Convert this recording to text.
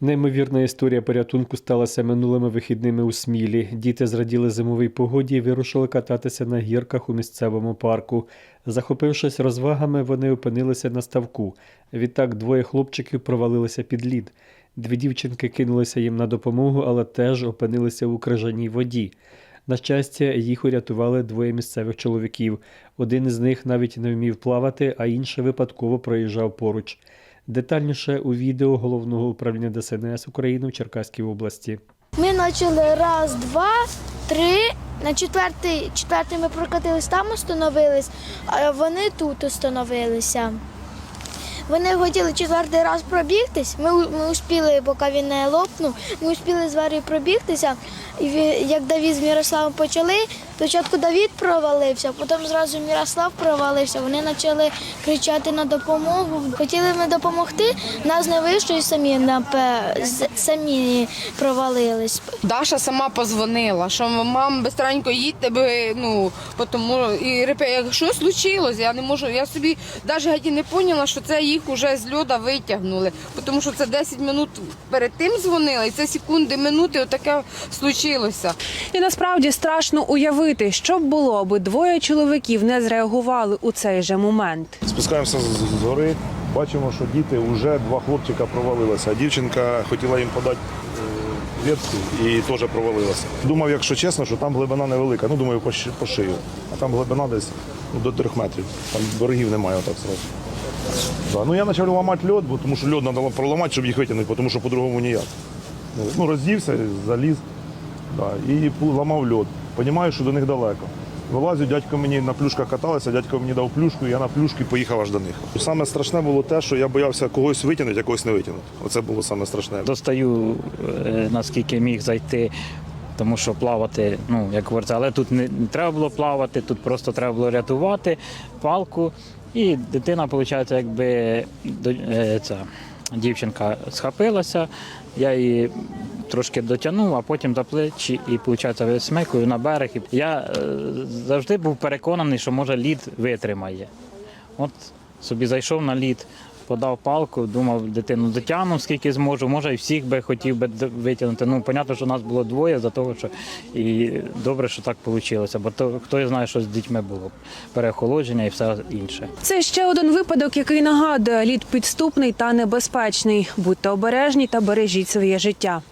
Неймовірна історія порятунку сталася минулими вихідними у Смілі. Діти зраділи зимовій погоді і вирушили кататися на гірках у місцевому парку. Захопившись розвагами, вони опинилися на ставку. Відтак двоє хлопчиків провалилися під лід. Дві дівчинки кинулися їм на допомогу, але теж опинилися у крижаній воді. На щастя, їх урятували двоє місцевих чоловіків. Один із них навіть не вмів плавати, а інший випадково проїжджав поруч. Детальніше у відео головного управління ДСНС України в Черкаській області. Ми почали раз, два, три. На четвертий, четвертий ми прокатились там, остановились, а вони тут остановилися. Вони хотіли четвертий раз пробігтись. Ми, ми успіли, поки він не лопнув, ми успіли з Варою пробігтися. І як Давід з Мірославом почали, спочатку Давід провалився, потім зразу Мірослав провалився. Вони почали кричати на допомогу. Хотіли ми допомогти, нас не вийшло і самі, самі провалились. Даша сама позвонила, що мам, бистренько їдьте, би, ну, тому і репе, як щось случилось, я не можу, я собі навіть не поняла, що це їх уже з льода витягнули, тому що це 10 минут перед тим дзвонили, і це секунди, минути, отаке случилося. І насправді страшно уявити, що б було, аби двоє чоловіків не зреагували у цей же момент. Спускаємося з гори, бачимо, що діти вже два хлопчика провалилися. А дівчинка хотіла їм подати е, і теж провалилася. Думав, якщо чесно, що там глибина невелика. Ну, думаю, по, по шию. А там глибина десь ну, до трьох метрів. Там берегів немає отак зразу. Да. Ну я почав ламати бо тому що льод треба проламати, щоб їх витягнути, тому що по-другому ніяк. Ну, Ну, роздівся, заліз да, і ламав льод. Понімаю, що до них далеко. Вилазю, дядько мені на плюшках каталися, дядько мені дав плюшку, і я на плюшки поїхав аж до них. Саме страшне було те, що я боявся когось витягнути, а когось не витягнути. Оце було саме страшне. Достаю е, наскільки міг зайти, тому що плавати, ну як говориться, але тут не, треба було плавати, тут просто треба було рятувати палку. І дитина, виходить, якби е, ця дівчинка схопилася, я її трошки дотягнув, а потім за плечі і, виходить, смикую на берег. Я е, завжди був переконаний, що може лід витримає. От собі зайшов на лід, подав палку, думав, дитину дотягну, скільки зможу. Може, і всіх би хотів би витягнути. Ну, понятно, що нас було двоє, за того, що і добре, що так вийшло. Бо то хто знає, що з дітьми було. Переохолодження і все інше. Це ще один випадок, який нагадує лід підступний та небезпечний. Будьте обережні та бережіть своє життя.